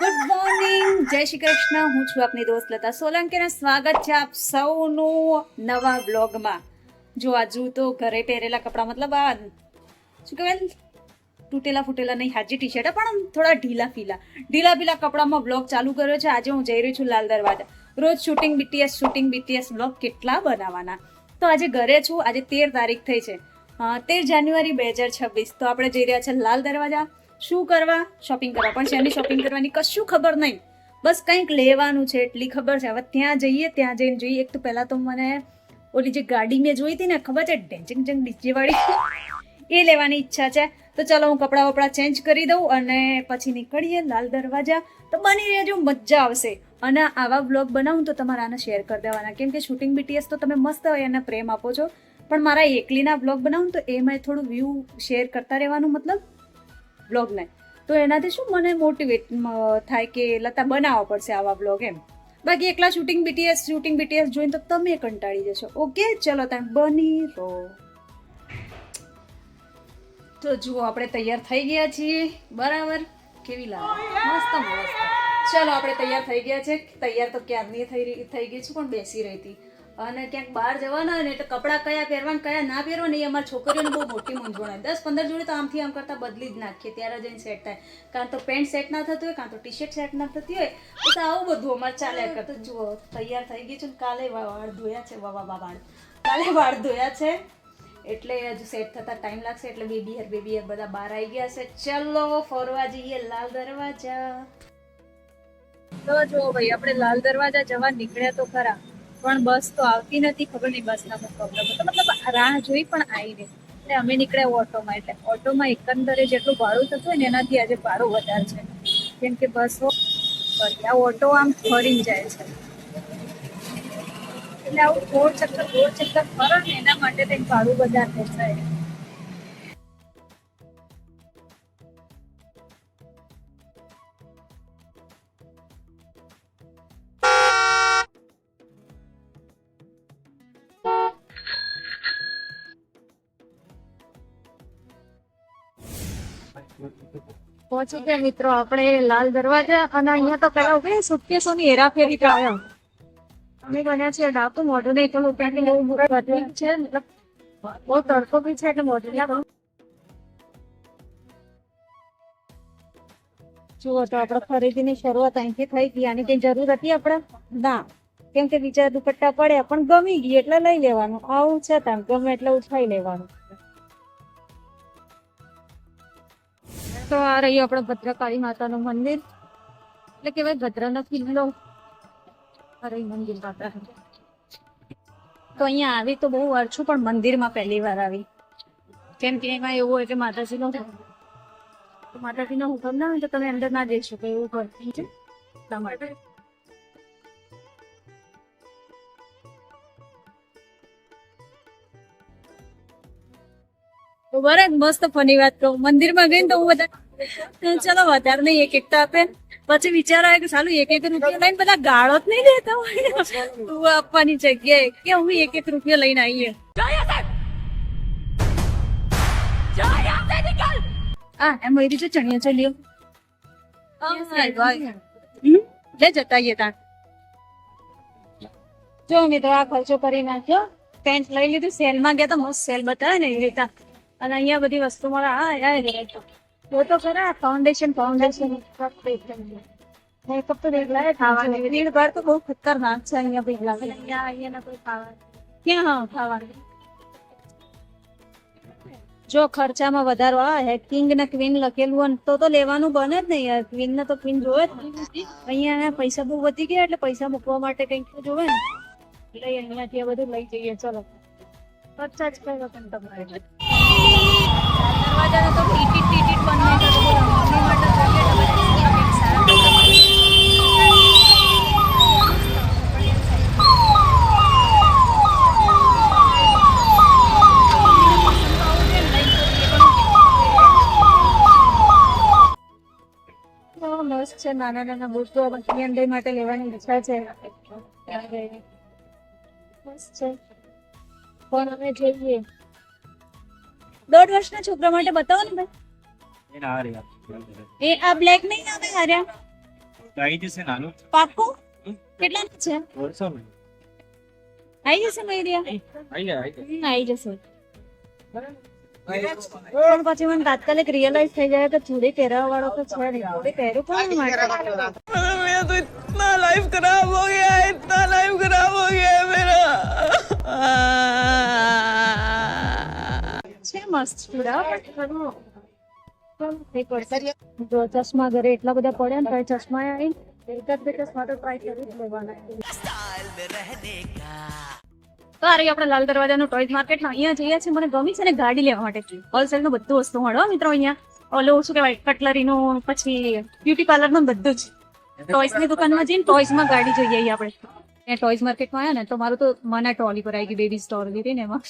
Good morning જય શ્રી કૃષ્ણ. હું છું આપની દોસ્ત લતા સોલંકી અને સ્વાગત છે આપ સૌનું નવા બ્લોગમાં જો આજુ તો ઘરે પહેરેલા કપડાં, મતલબ આ શું કહેવાય? તૂટેલા ફૂટેલા નહીં, હાજી ટી શર્ટ પણ થોડા ઢીલા ફીલા. ઢીલા ફીલા કપડામાં બ્લોગ ચાલુ કર્યો છે. આજે હું જઈ રહી છું લાલ દરવાજા. રોજ shooting BTS shooting BTS blog કેટલા બનાવવાના. તો આજે ઘરે છું. આજે તેર તારીખ થઈ છે. તેર જાન્યુઆરી બે હજાર છવ્વીસ. તો આપણે જઈ રહ્યા છે લાલ દરવાજા. શું કરવા? શોપિંગ કરવા. પણ શેની શોપિંગ કરવાની કશું ખબર નહીં. બસ કંઈક લેવાનું છે એટલી ખબર છે. હવે ત્યાં જઈએ, ત્યાં જઈને જોઈએ. એક તો પહેલાં તો મને ઓલી જે ગાડી મેં જોઈ હતી ને, ખબર છે? ડેન્ચિંગ જંગ ડીજેવાળી. એ લેવાની ઈચ્છા છે. તો ચાલો હું કપડાં વપડા ચેન્જ કરી દઉં અને પછી નીકળીએ લાલ દરવાજા. તો બની રહેજો, મજા આવશે. અને આવા બ્લોગ બનાવું તો તમારે આને શેર કરી દેવાના. કેમ કે શૂટિંગ બીટીએસ તો તમે મસ્ત હોય એને પ્રેમ આપો છો. પણ મારા એકલીના બ્લોગ બનાવું તો એમાં થોડું વ્યૂ શેર કરતા રહેવાનું મતલબ? બ્લોગને તો એનાથી શું મને મોટિવેટ થાય કે લતા બનાવવા પડશે આવા બ્લોગ એમ. બાકી એકલા શૂટિંગ બીટીએસ શૂટિંગ બીટીએસ જોઈને તો તમે કંટાળી જશો. ઓકે, ચલો તમે બની રહો. તો જુઓ, આપણે તૈયાર થઈ ગયા છીએ. બરાબર? કેવી લાગે? મસ્ત મસ્ત. ચલો, આપણે તૈયાર થઈ ગયા છે. તૈયાર તો ક્યારની થઈ થઈ ગઈ છું, પણ બેસી રહી હતી. અને ક્યાંક બહાર જવાના હોય ને એટલે કપડાં કયા પહેરવાના કયા ના પહેરવા ને એ અમારી છોકરીઓને બહુ મોટી મૂંઝવણ હોય. દસ પંદર જોડે તો આમથી આમ કરતાં બદલી જ નાખીએ ત્યારે જઈને સેટ થાય. કાં તો પેન્ટ સેટ ના થતું હોય કાં તો ટી શર્ટ સેટ ના થતી હોય તો આવું બધું અમારે ચાલ્યા કરતું. જુઓ તૈયાર થઈ ગઈ છું ને કાલે વાળ ધોયા છે વાવા વાળ. કાલે વાળ ધોયા છે એટલે હજુ સેટ થતા ટાઈમ લાગશે એટલે બેબી હેર બેબી હેર બધા બહાર આવી ગયા છે. ચલો ફરવા જઈએ લાલ દરવાજા. તો જો ભાઈ આપણે લાલ દરવાજા જવા નીકળ્યા તો ખરા. પણ બસ તો આવતી નથી, ખબર નહીં બસના કોઈ પ્રોબ્લેમ હતો મતલબ રાહ જોઈ પણ આવી નહીં. એટલે અમે નીકળ્યા ઓટોમાં, એટલે ઓટોમાં એકંદરે જેટલું ભાડું થતું હોય ને એનાથી આજે ભાડું વધારે છે. કેમ કે બસો ફરી આ ઓટો આમ ફરીને જાય છે. એટલે આવું ગોળ ચક્કર ગોળ ચક્કર ફરો ને એના માટે કંઈક ભાડું વધારે બેસાય પહોંચી ગયા મિત્રો? આપણે લાલ દરવાજા અને અહીંયા તો પેલા ઊભી સુટકેસોની હેરાફેરી કરાયો અમે બન્યા છીએ ડાકુ મોઢું નહીં પેલું પેલી બહુ બદલી છે, મતલબ બહુ તડકો બી છે, એટલે મોઢું ના જુઓ તો આપણે ખરીદીની શરૂઆત અહીંથી થઈ ગઈ, આની કઈ જરૂર હતી આપણે? ના. કેમ કે બીજા દુપટ્ટા પડ્યા, પણ ગમી ગઈ, એટલે લઈ લેવાનું. આવું છે તાન ગમે એટલે ઉઠાઈ લેવાનું. તો આ રહ્યું આપણે ભદ્રકાળી માતાનું મંદિર. એટલે કહેવાય ભદ્રનો કિલ્લો. અરે મંદિર માતા. તો અહીંયા આવી તો બહુ વાર છું, પણ મંદિરમાં પહેલી વાર આવી. કેમ કે એમાં એવું હોય કે માતાજીનો માતાજીનો હુકમ ના હોય તો તમે અંદર ના જઈ શકો, એવું હોય. છે તો બરાબર મસ્ત ફની વાત કહું. મંદિરમાં ગઈ ને તો હું બધા ચલો વધારે નહીં એક એકતા આપે. પછી વિચાર આવે કે સાલું એક એક રૂપિયા લઈને બધા ગાળો જ નહીં દેતા હોય. તું આપવાની જગ્યાએ કે હું એક એક રૂપિયા લઈને આવીએ. આ એમ વૈરી છે ચણિયા ચોલીઓ લે જતા આવીએ તાણ જો મિત્રો આ ખર્ચો કરી નાખ્યો. પેન્ટ લઈ લીધું. સેલમાં ગયા તો મસ્ત સેલ બતાવે ને એ રીતે. અને અહીંયા બધી વસ્તુ મળે. હા આ તો. તો ખરા ફાઉન્ડેશન ફાઉન્ડેશન મેકઅપ તો દેખલા ખાવાની ભીડ ભાડ તો બહુ ખતરનાક છે અહીંયા ભીડ લાગે અહીંયા અહીંયા કોઈ ખાવાનું. ક્યાં હા ખાવાનું? જો ખર્ચામાં વધારો આ હે કિંગ ને ક્વીન લખેલું હોય તો તો લેવાનું બને જ નહીં યાર. ક્વીન ને તો ક્વીન જોવે જ અહીંયા પૈસા બહુ વધી ગયા એટલે પૈસા મૂકવા માટે કંઈક તો જોવે ને. એટલે અહીંયાથી આ બધું લઈ જઈએ ચલો. ખર્ચા જ કર્યો પણ તમારે. તો બધા સારા મસ્ત છે. નાના નાના બુકો બંને માટે લેવાની ઈચ્છા છે. મસ્ત છે. પણ અમે જોઈએ. દોઢ વર્ષના છોકરા માટે બતાવો ને ભાઈ એ આ બ્લેક નહીં આવે હાર્યા આવી જશે નાનું પાક્કું કેટલાનું છે વર્ષો આવી જશે મૈરિયા આવી જાય આવી હમ, આવી જશે પણ પછી મને તાત્કાલિક રિયલાઇઝ થઈ જાય કે ચૂડી પહેરવા વાળો તો છે નહીં ચૂડી પહેરું કોણ માટે मेरा तो इतना लाइफ खराब हो गया है इतना लाइफ खराब हो गया है मेरा છે મસ્ત જો. ચશ્મા ઘરે એટલા બધા પડ્યા ને ચશ્મા આવીને એકાદ બે ચશ્મા તો ટ્રાય કરી લેવાના. તો આ રહી આપણે લાલ દરવાજાનું ટોયઝ માર્કેટમાં અહીંયા જઈએ છીએ. મને ગમી છે ને ગાડી લેવા માટે. હોલસેલનું બધું વસ્તુ મળો મિત્રો અહીંયા. ઓલું શું કહેવાય કટલરીનું પછી બ્યુટી પાર્લરનું બધું જ. ટોયસની દુકાનમાં જઈને ટોયસમાં ગાડી જોઈએ આપણે. ત્યાં ટોયસ માર્કેટમાં આવ્યા ને તો મારું તો મને ટ્રોલી પર આવી ગઈ બેબી સ્ટોર લીધી ને એમાં.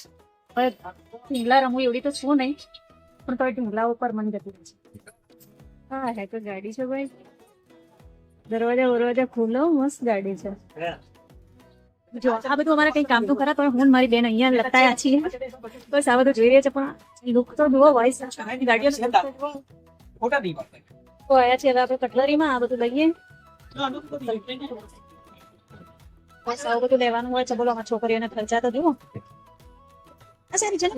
ઢીંગલા રમવું એવડી તો છું નહીં પણ તો ઢીંગલા ઉપર મન જતું છે. હા હે તો ગાડી છે ભાઈ. દરવાજા વરવાજા ખુલ્લો મસ્ત ગાડી છે. જો આ બધું અમારે કઈ કામ તો ખરા તો હું મારી બેન અહીંયા છીએ. બસ આ બધું જોઈ રહ્યા છે પણ લુક તો જુઓ વોઇસ ગાડીઓ ફોટા દી તો આયા છે હવે આપણે કટલરીમાં આ બધું લઈએ. બસ આવું બધું લેવાનું હોય છે બોલો છોકરીઓને ખર્ચા તો જુઓ. આ સારી છે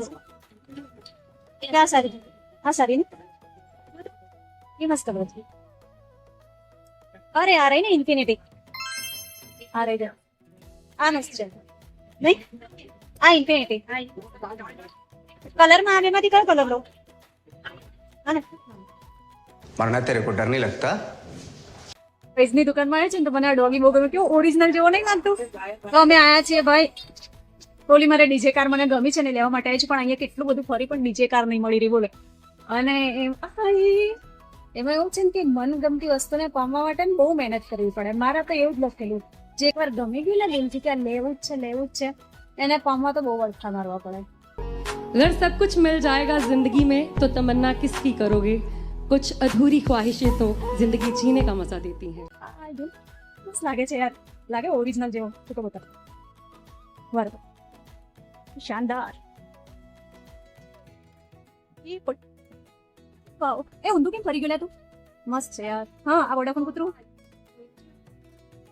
ને આ સારી આ સારી ને એ મસ્ત કલર છે અરે આ રહી ને ઇન્ફિનિટી આ રહી આ મસ્ત છે નહીં આ ઇન્ફિનિટી કલરમાં આવે એમાંથી કયો કલર લો હા મરના તેરે કો ડર નહીં લગતા પ્રાઇઝની દુકાનમાં આવ્યા છે ને તો મને આ ડોગી બહુ ગમે કેવું ઓરિજિનલ જેવો નહીં લાગતું તો અમે આયા છીએ ભાઈ ઓલી મારે ડીજે કાર મને ગમી છે ને લેવા માટે આવી છે પણ અહીંયા કેટલું બધું ફરી પણ ડીજે કાર નહીં મળી રહી બોલે અને એમ આઈ, એમાં એવું છે ને કે મનગમતી વસ્તુને પામવા માટે ને બહુ મહેનત કરવી પડે મારા તો એવું જ લખેલું જે એકવાર ગમી ગયું ને દિલથી કે આ લેવું જ છે લેવું જ છે એને પામવા તો બહુ અડથા મારવા પડે अगर सब कुछ मिल जाएगा जिंदगी में तो तमन्ना किसकी करोगे कुछ अधूरी ख्वाहिशें तो जिंदगी जीने का मजा देती हैं આ જો, મસ્ત લાગે છે યાર લાગે ઓરિજિનલ જેવો તું તો બતા બરાબર શાનદાર એ વાવ એ ઊંધું કેમ ફરી ગયેલા તું મસ્ત છે યાર હા આ વોડાફોન કૂતરું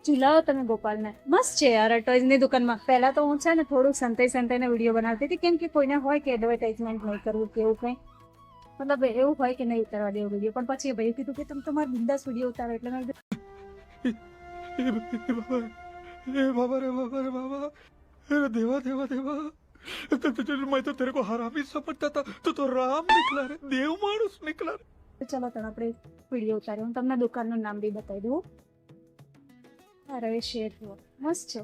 ચૂલાવો તમે ગોપાલને મસ્ત છે યાર એડવર્ટાઇઝની દુકાનમાં પહેલા તો હું છે ને થોડુંક સંતાઈ સંતાઈને વીડિયો બનાવતી હતી કેમ કે કોઈને હોય કે એડવર્ટાઇઝમેન્ટ નહીં કરવું કે એવું કંઈ મતલબ એવું હોય કે નહીં ઉતારવા દેવું વીડિયો પણ પછી ભાઈ કીધું કે તમે તમારા બિંદાસ વીડિયો ઉતારો એટલે મેં બાબા રે બાબા રે બાબા રે બાબા દેવા દેવા દેવા मैं तो तेरे को हरामी समझता था तो तो राम निकला रे देव मानुस निकला रे તો ચલો તને આપણે વિડીયો ઉતાર્યો હું તમને દુકાનનું નામ બી બતાવી દઉં આ રવે શેર જુઓ મસ્ત છે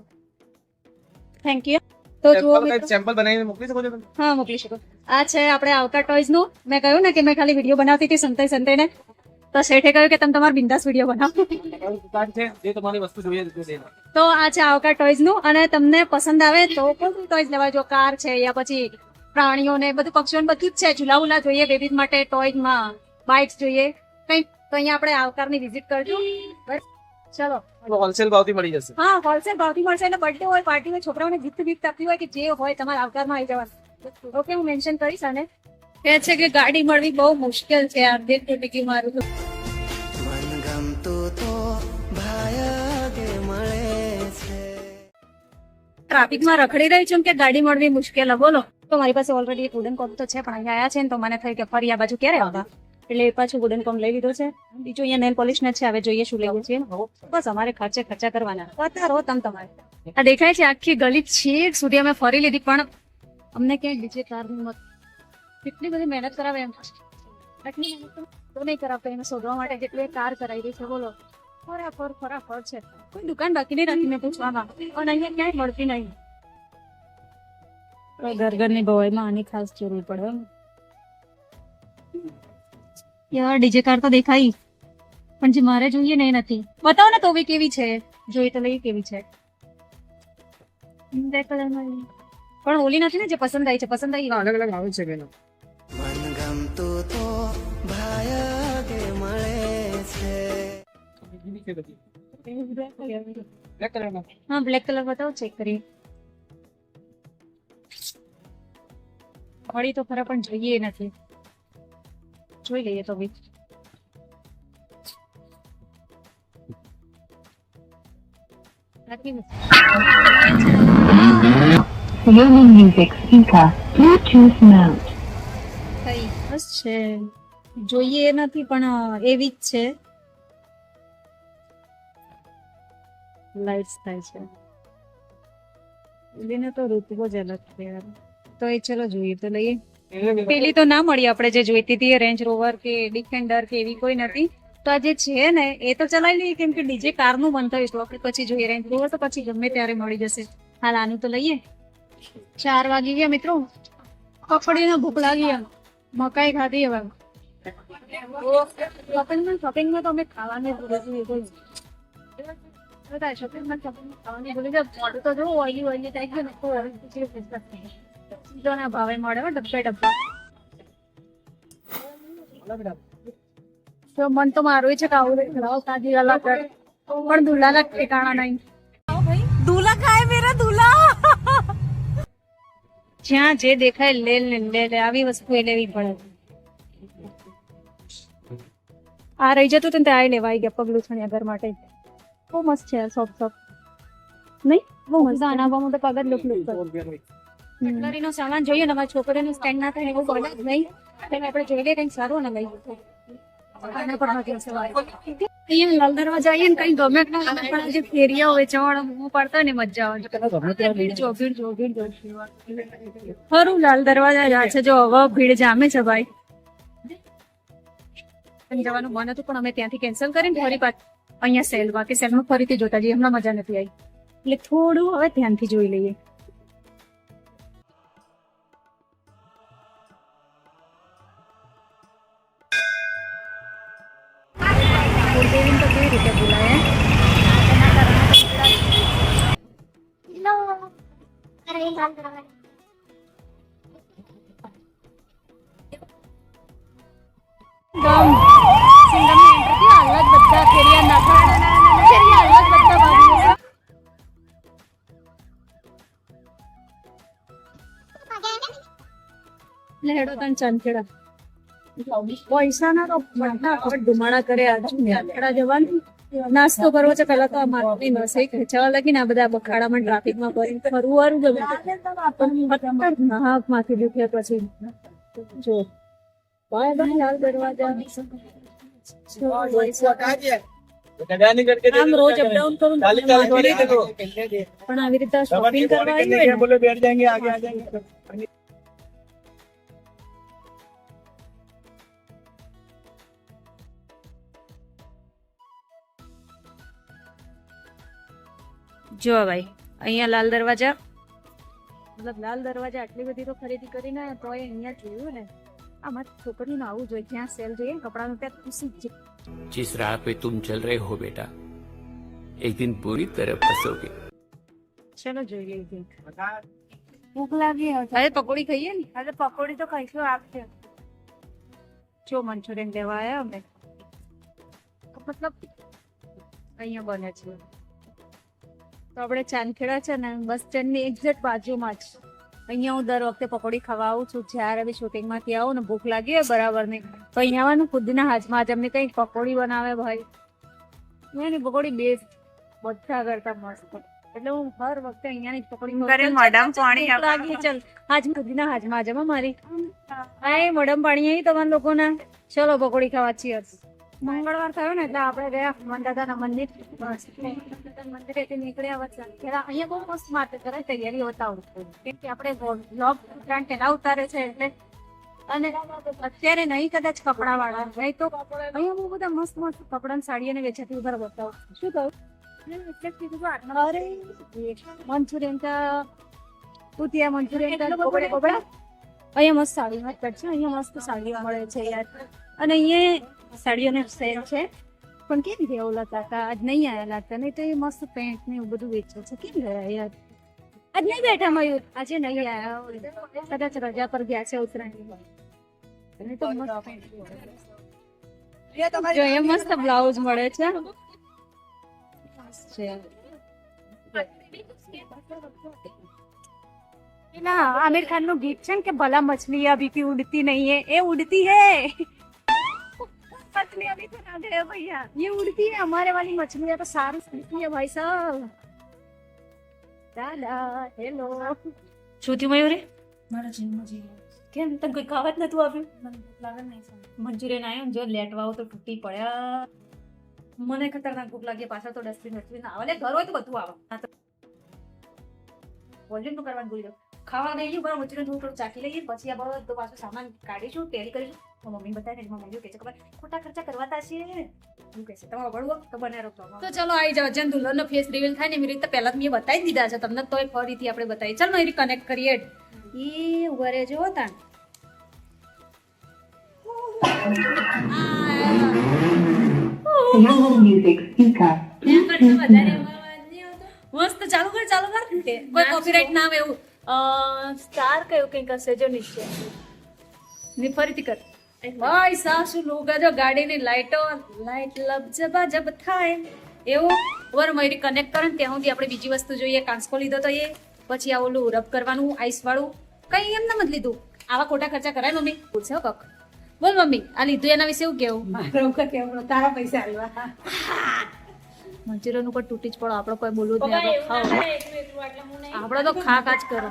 થેન્ક યુ તો જુઓ મિત્રો સેમ્પલ બનાવીને મોકલી શકો છો તમે હા મોકલી શકો આ છે આપણે આવતા ટોયઝ નું મેં કહ્યું ને કે મેં ખાલી વિડીયો બનાવતી હતી સંતાઈ સંતાઈને તો શેઠે કહ્યું કે તમે તમારો બિંદાસ વીડિયો બનાવો. દુકાન છે જે તમારી વસ્તુ જોઈએ તો આ છે આવકાર ટોયઝનું અને તમને પસંદ આવે તો કોઈ ટોયઝ લેવા? જો કાર છે યા પછી પ્રાણીઓને બધું પક્ષીઓને બધું જ છે. ઝુલાવુલા જોઈએ બેબીઝ માટે ટોયઝમાં બાઇક્સ જોઈએ. કંઈક તો અહીંયા આપણે આવકારની વિઝિટ કરજો. બસ. ચલો. હોલસેલ ભાવથી મળી જશે. હા હોલસેલ ભાવથી મળશે અને બર્થડે હોય પાર્ટી હોય છોકરાઓને ગિફ્ટ ગિફ્ટ આપતી હોય કે જે હોય તમારા આવકારમાં આવી જવાનું. ઓકે હું મેન્શન કરીશ અને કહે છે કે ગાડી મળવી બહુ મુશ્કેલ છે આ દિલ તૂટી મારું તો મનગમતું તો ભાયગે મળે છે. ટ્રાફિકમાં રખડી રહી છું કે ગાડી મળવી મુશ્કેલ બોલો. તો મારી પાસે ઓલરેડી એક વુડન કોમ તો છે પણ અહીંયા આયા છે ને તો મને થયું કે ફરી આ બાજુ ક્યારે આવવા? એટલે એ પાછું વુડન કોમ લઈ લીધો છે. બીજું અહીંયા નેલ પોલિશ ને છે હવે જોઈએ શું લેવું છે બસ અમારે ખર્ચે ખર્ચા કરવાના. પતા રહો તમ તમારે. આ દેખાય છે આખી ગલી છેક સુધી અમે ફરી લીધી પણ અમને ક્યાંય બીજે કારની મત કેટલી બધી મહેનત કરાવે એમ. આટલી મહેનત તો નહીં કરાવતા એને શોધવા માટે કેટલી કાર કરાવી રહી છે બોલો. ફરાફર ફરાફર છે. કોઈ દુકાન બાકી નહીં રાખી મેં પૂછવામાં. અને અહીંયા ક્યાંય મળતી નહીં. ઘર ઘરની ભવાઈમાં આની ખાસ જરૂર પડે. યાર ડીજે કાર તો દેખાઈ પણ જે મારે જોઈએ ને એ નથી. બતાવો ને તો બી કેવી છે. જોઈ તો લઈ કેવી છે. પણ ઓલી નથી ને જે પસંદ આવી છે પસંદ આવી. અલગ અલગ આવે છે બેનો. છે બ્લેક કલર બતાવો ચેક કરી મળી તો ખરા, પણ જોઈએ નથી. જોઈ લઈએ તો બી. બસ છે. જોઈએ નથી, પણ એવી જ છે. લાઇટ્સ થાય છે. લીને તો ઋતુઓ જ અલગ છે યાર. તો એ ચલો જોઈએ તો લઈએ. પેલી તો ના મળી આપણે જે જોઈતી હતી રેન્જ રોવર કે ડિફેન્ડર કે એવી કોઈ નથી. તો આ જે છે ને એ તો ચલાવી લઈએ કેમ કે ડીજે કારનું બંધ થયું તો આપણે પછી જોઈએ રેન્જ રોવર તો પછી ગમે ત્યારે મળી જશે. હાલ આનું તો લઈએ. ચાર વાગી ગયા મિત્રો. પકડીને ભૂખ લાગી મકાઈ ખાધી હવે. શોપિંગમાં શોપિંગમાં તો અમે ખાવાનું ભૂલી જઈએ તો નહીં જો મન તો મારું છે કે આવું ખરાબ પણ ધૂલા ના ઠેકાણા નહીં ધૂલા ખાય મેરા ધૂલા જ્યાં જે દેખાય લે લે લે આવી વસ્તુ એ લેવી પડે આ રહી જતું તને ત્યાં લેવાય ગયા પગલું છણ્યા ઘર માટે બહુ મસ્ત છે સોફ્ટ સોફ્ટ નહીં બહુ મસ્ત આના બહુ મોટો પગ જ લુક લુક કટલરીનો સામાન જોઈએ ને અમારી છોકરાને સ્ટેન્ડ ના થાય એવું બોલે નહીં એટલે આપણે જોઈ લઈએ કંઈક સારું ને લઈ અહીંયા લાલ દરવાજા આવીએ ને કઈ ગમે કે ના ગમે પણ જે ફેરિયાઓ વેચાવાળા બૂમો પાડતા ને મજા આવે ખરું લાલ દરવાજા જ છે જો હવે ભીડ જામે છે ભાઈ જવાનું મન હતું પણ અમે ત્યાંથી કેન્સલ કરીને ફરી પાછ અહીંયા સેલમાં કે સેલમાં ફરીથી જોતા જઈએ, હમણાં મજા નથી આવી. એટલે થોડું હવે ધ્યાનથી જોઈ લઈએ. કુલદેવીને તો કેવી રીતે બોલાય ગમ સિંગમની જશે તન ચંચેડા પૈસાના તો બધા હવે ધુમાડા કરે આજુ જવાનું. નાસ્તો કરવો છે પેલા તો આ માથની નસે ખેંચાવા લાગી ને આ બધા બખાડામાં ટ્રાફિકમાં ફરી ફરવું વારું ગમે. ખતરનાક માથે દુખ્યા પછી. જો દરવાજા. આમ ભાઈ અહીંયા લાલ દરવાજા. મતલબ લાલ દરવાજા આટલી બધી તો ખરીદી કરીને તોય અહિયાં જોયું ને. આમાં છોકરીનું આવું જોઈએ જ્યાં સેલ જોઈએ ને કપડાનું ત્યાં ખુશી જ जिस राह पे तुम चल रहे हो बेटा एक दिन पूरी तरह फंसोगे ચલો જોઈ લઈએ ભૂખ લાગી હવે પકોડી ખાઈએ ને હવે પકોડી તો ખાઈશું આપશે જો મંચુરિયન લેવા આવ્યા અમે મતલબ અહીંયા બને છે તો આપણે ચાંદખેડા છે ને બસ સ્ટેન્ડની એક્ઝેક્ટ બાજુમાં જ અહીંયા હું દર વખતે પકોડી ખાવા આવું છું. જ્યારે બી શૂટિંગમાંથી આવું ને ભૂખ લાગી હોય બરાબર નહીં. તો અહીંયા આવવાનું ખુદના હાથમાં આજે અમને કંઈક પકોડી બનાવે ભાઈ. અહીંયાની પકોડી બેસ્ટ બધા કરતા મસ્ત. એટલે હું હર વખતે અહીંયાની જ પકોડી. કરે ચાલ, પાણી લાગી. ચાલ આજ ખુદના હાથમાં જમા મારી. આય મેડમ પાણી અહીં તમારા લોકોના. ચલો પકોડી ખાવા છીએ મંગળવાર થયો ને એટલે આપણે ગયા મંડાદાના મંદિર. મંદિરેથી નીકળ્યા વચ્ચે. અહીંયા બહુ મસ્ત માટે કરે તૈયારી બતાવું કેમ કે આપણે બ્લોગ ઉત્તરાયણ પહેલા ઉતારે છે એટલે. અને અત્યારે નહીં કદાચ કપડા વાળા નહીં તો અહીંયા બહુ બધા મસ્ત મસ્ત કપડા સાડી અને વેચાતી ઉધાર બતાવું. શું કહું? અરે. મંચુરિયન કા મંચુરિયન કા કોબડે કોબડા. અહીંયા મસ્ત સાડી અહીંયા મસ્ત સાડીઓ મળે છે યાર. અને અહીંયા સાડીઓને સેલ છે. પણ કેમ ગયા ઓલા કાકા આજ નહીં આવેલા હતા નહીં તો એ મસ્ત પેન્ટ ને એવું બધું વેચે છે. કેમ ગયા યાર? આજ નહીં બેઠા મયુર આજે નહીં આવ્યા કદાચ રજા પર ગયા છે ઉત્તરાયણની. બ્લાઉઝ મળે છે. ના આમિર ખાનનું ગીત છે ને કે ભલા મછલી અભી ઉડતી નહીં એ ઉડતી હે. है मछली अभी तो ना गए भैया ये उड़ती है हमारे वाली मछलियां तो सारी उड़ती है भाई साहब દાદા હેલો શું થયું મયુરી મારા જીવમાં કેમ તને કોઈ ખાવા જ નતું આપ્યું મંચુરિયન આવ્યો ને જો લેટવાઓ તો તૂટી પડ્યા મને ખતરનાક ભૂખ લાગી પાછળ તો ડસ્ટબિન ડસ્ટબિન આવે લે ઘર હોય તો બધું આવે હા તો વોલ્યુમ નું કરવાનું ભૂલી જાઉં ખાવા નહીં ગયું બરાબર મંચુરિયન થોડું થોડું ચાખી લઈએ પછી આ બધું પાછું સામાન કાઢીશું ટેરી કરીશું મમ્મી બતાવે ને મમ્મી કે છે ખબર ખોટા ખર્ચા કરવાતા છીએ એવું કહે છે તમારો બળવો તો બને રહો તો ચલો આવી જાઓ જેમ દુલ્હનનો ફેસ રિવીલ થાય ને એવી રીતે પહેલા જ મેં બતાવી દીધા છે તમને તો ફરીથી આપણે બતાવી ચાલ મારી કનેક્ટ કરીએ. એ ઉભરે જો speaker. મસ્ત ચાલુ કર ચાલુ કર. કોઈ ના આવે એવું. સ્ટાર કયું કંઈક હશે જો નીચે ફરીથી કર. ભાઈ સાસુ લોગા જો ગાડીની લાઈટો લાઈટ લબ જબા જબ થાય. એવું ઓવર મયુરી કનેક્ટ કરે ને ત્યાં સુધી આપણે બીજી વસ્તુ જોઈએ કાંસકો લીધો તો એ. પછી આ ઓલું રબ કરવાનું આઈસ વાળું. કઈ એમ મત લીધું. આવા ખોટા ખર્ચા કરાય મમ્મી? પૂછો કક. બોલ મમ્મી આ લીધું એના વિશે એવું કેવું? કેવું તારા પૈસા આવ્યા મંચુરિયન ઉપર તૂટી જ પડો આપણો કોઈ બોલવું જ નહીં આપણે તો ખા જ કરો.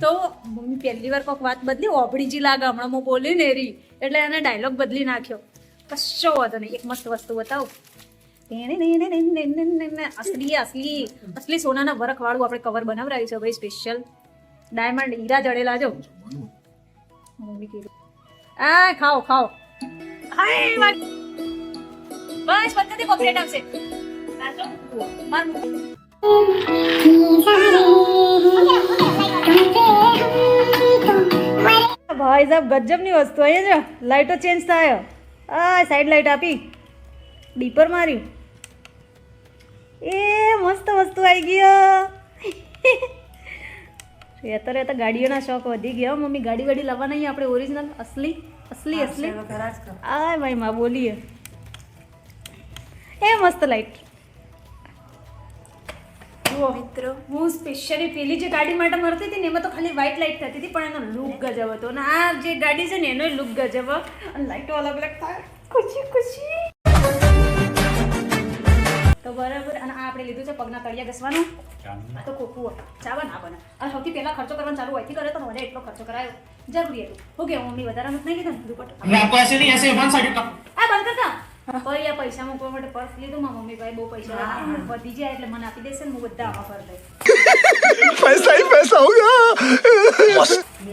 તો મમ્મી પહેલી વાર કોઈક વાત બદલી ઓબડીજી લાગે હમણાં હું બોલી ને રી એટલે એને ડાયલોગ બદલી નાખ્યો કશો વાંધો નહીં એક મસ્ત વસ્તુ બતાવું અસલી અસલી અસલી સોનાના વરખ વાળું આપણે કવર બનાવડાવ્યું છે ભાઈ સ્પેશિયલ ડાયમંડ હીરા જડેલા જો મમ્મી કીધું આ ખાઓ ખાઓ બસ પદ્ધતિ કોપરેટ આવશે ભાઈ સાહેબ ગજબની વસ્તુ અહીંયા જો લાઈટો ચેન્જ થાય. આ સાઈડ લાઈટ આપી. ડીપર મારી એ મસ્ત વસ્તુ આવી ગયો રહેતા રહેતા ગાડીઓના શોખ વધી ગયા મમ્મી ગાડી વાડી લાવવા નહીં આપણે ઓરિજિનલ અસલી? અસલી અસલી? આ ભાઈ માં બોલીએ. એ મસ્ત લાઈટ જુઓ. મિત્રો હું સ્પેશિયલી પેલી જે ગાડી માટે મળતી હતી ને એમાં તો ખાલી વ્હાઇટ લાઇટ થતી હતી પણ એનો લુક ગજબ હતો. અને આ જે ગાડી છે ને એનો લુક ગજબ અને લાઇટો અલગ અલગ થાય ખુશી ખુશી. તો બરાબર અને આ આપણે લીધું છે પગના તળિયા ઘસવાનું. આ તો ખોખું ચાવા ના બને. આ સૌથી પહેલા ખર્ચો કરવાનું ચાલુ હોય હોયથી કરે તો મને એટલો ખર્ચો કરાયો. જરૂરી હતું. હું કે મમ્મી વધારાનું નહીં લીધા દુપટ્ટો. આ બંધ કરતા. કોઈ આ પૈસા મૂકવા માટે પર્સ લીધું મારા મમ્મી ભાઈ બહુ પૈસા વધી જાય એટલે મને આપી દેશે ને હું બધા આવા પર દઈશ. પૈસા હી પૈસા હોગા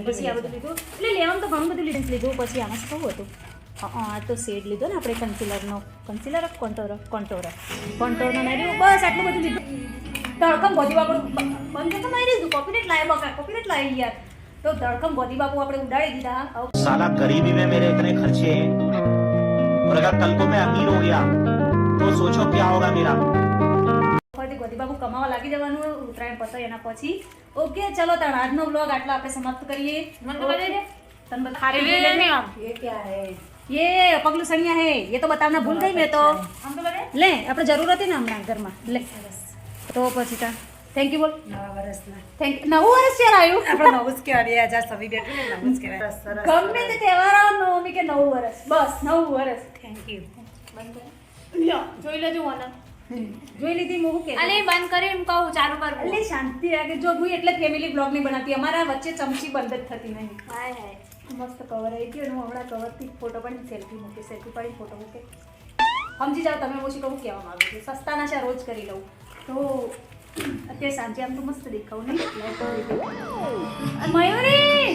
પછી આ બધું લીધું. એટલે લેવાનું તો ઘણું બધું લીધું. લીધું પછી આમાં શું હતું? આ તો શેડ લીધો ને આપણે કન્સીલરનો કન્સીલર કોન્ટોર કોન્ટોર કોન્ટોર નો મેર્યું. બસ આટલું બધું લીધું. ધડકમ બોધી બાપુ બંધ તો મારી દીધું. કોપીરેટ લાય બકા કોપીરેટ લાય યાર. તો ધડકમ બોધી બાપુ આપણે ઉડાડી દીધા. સાલા ગરીબી મેં મેરે ઇતને ખર્ચે. और अगर कल को मैं अमीर हो गया तो सोचो क्या होगा मेरा ફરીથી ગોદીબાબુ કમાવા લાગી જવાનું હોય, ઉત્તરાયણ પતાય એના પછી ઓકે ચલો તાણ આજનો બ્લોગ આટલો આપણે સમાપ્ત કરીએ તને બધા ખાટી ભૂલ નહીં. ये पगलू सणिया है ये तो बताना भूल गई मैं तो લે આપણે જરૂર હતી ને હમણાં ઘરમાં લે તો પછી તા થેન્ક યુ બોલ. થેન્ક નવું વર્ષ ક્યારે આવ્યું? આપણે નવું જ કહેવાય. આજ સભી બેઠું ને નવું જ કહેવાય. ગમે તે તહેવાર આવો નવમી કે નવું વર્ષ. બસ નવું વર્ષ. થેન્ક યુ જોઈ લેજો ઓનર જોઈ લીધી હું કે અલે બંધ કરી એમ કહું ચાલુ કર. એટલે શાંતિ રાખે. જો હું એટલે ફેમિલી બ્લોગ નહીં બનાવતી અમારા વચ્ચે ચમચી બંધ જ થતી નહીં. હાય હાય. મસ્ત કવર આવી ગયો હું હમણાં કવરથી ફોટો પણ સેલ્ફી મૂકી સેલ્ફી પાડી ફોટો મૂકે. સમજી જાઓ તમે ઓછી કહું કહેવા માંગુ છું. સસ્તાના છે રોજ કરી લઉં. તો અત્યારે સાંજે આમ તો મસ્ત દેખાવું નહીં. મયુરી!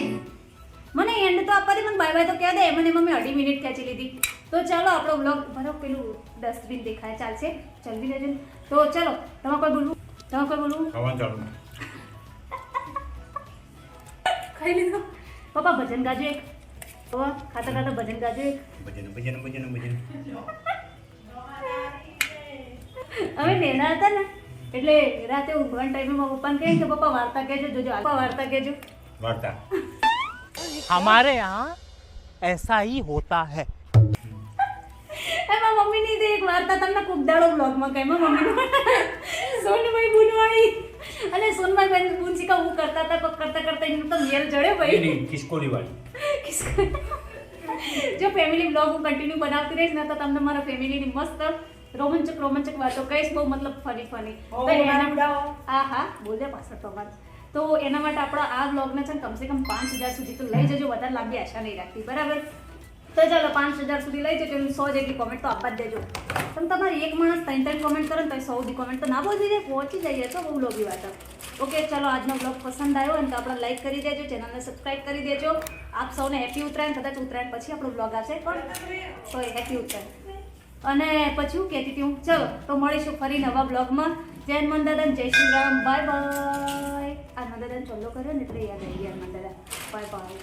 મને એન્ડ તો આપવા દે મને બાય બાય તો કહે દે. મને મમ્મી અઢી મિનિટ ખેંચી લીધી. તો ચાલો આપણો બ્લોગ ભરો પેલું ડસ્ટબિન દેખાય ચાલશે. જલ્દી ને. તો ચાલો તમે કોઈ બોલવું? તમે કોઈ બોલવું? ખાઈ લીધો? પપ્પા ભજન ગાજો એક. પપ્પા ખાતા ખાતા ભજન ગાજો એક. અમે નેના હતા ને. એટલે રાતે ઊંઘવાના ટાઈમે મારા પપ્પાને કહે કે પપ્પા વાર્તા કહેજો જોજો પપ્પા વાર્તા કહેજો हमारे यहाँ ऐसा ही होता है એમાં મમ્મીની તે એક વાર્તા તમને ખૂબ દાડો બ્લોગમાં કહે એમાં મમ્મીનું સોનભાઈ બુનવાળી અને સોનભાઈ બેન બુન શીખા હું કરતા હતા કોક કરતા કરતા એનું તો મેલ જડે ભાઈ खिसकोली वाली જો ફેમિલી બ્લોગ હું કન્ટિન્યુ બનાવતી રહીશ ને તો તમને મારા ફેમિલીની મસ્ત રોમાંચક રોમાંચક વાતો કહીશ બહુ મતલબ ફની ફની તો એના હા હા બોલે પાછળ તો વાત. તો એના માટે આપણા આ વ્લોગને છે ને કમસે કમ પાંચ હજાર સુધી તો લઈ જજો વધારે લાંબી આશા નહીં રાખતી બરાબર? તો ચાલો પાંચ હજાર સુધી લઈ જજો એમ સો જેટલી કોમેન્ટ તો આપવા જ દેજો. તમે તમારે એક માણસ ત્રણ ત્રણ કોમેન્ટ કરો ને તો સો સુધી કોમેન્ટ તો ના બોલી જાય પહોંચી જઈએ તો બહુ લોભી વાત. ઓકે ચલો આજનો બ્લોગ પસંદ આવ્યો હોય ને તો આપણે લાઈક કરી દેજો ચેનલને સબસ્ક્રાઈબ કરી દેજો. આપ સૌને હેપી ઉત્તરાયણ કદાચ ઉત્તરાયણ પછી આપણો બ્લોગ આવશે પણ તો હેપી ઉત્તરાયણ. અને પછી હું કહેતી હતી, હું ચલો તો મળીશું ફરી નવા બ્લોગમાં. જય હનુમાન જય શ્રી રામ. બાય બાય આ હનુમાન ચોલ્લો કર્યો ને એટલે યાદ આવી ગયા હનુમાન બાય બાય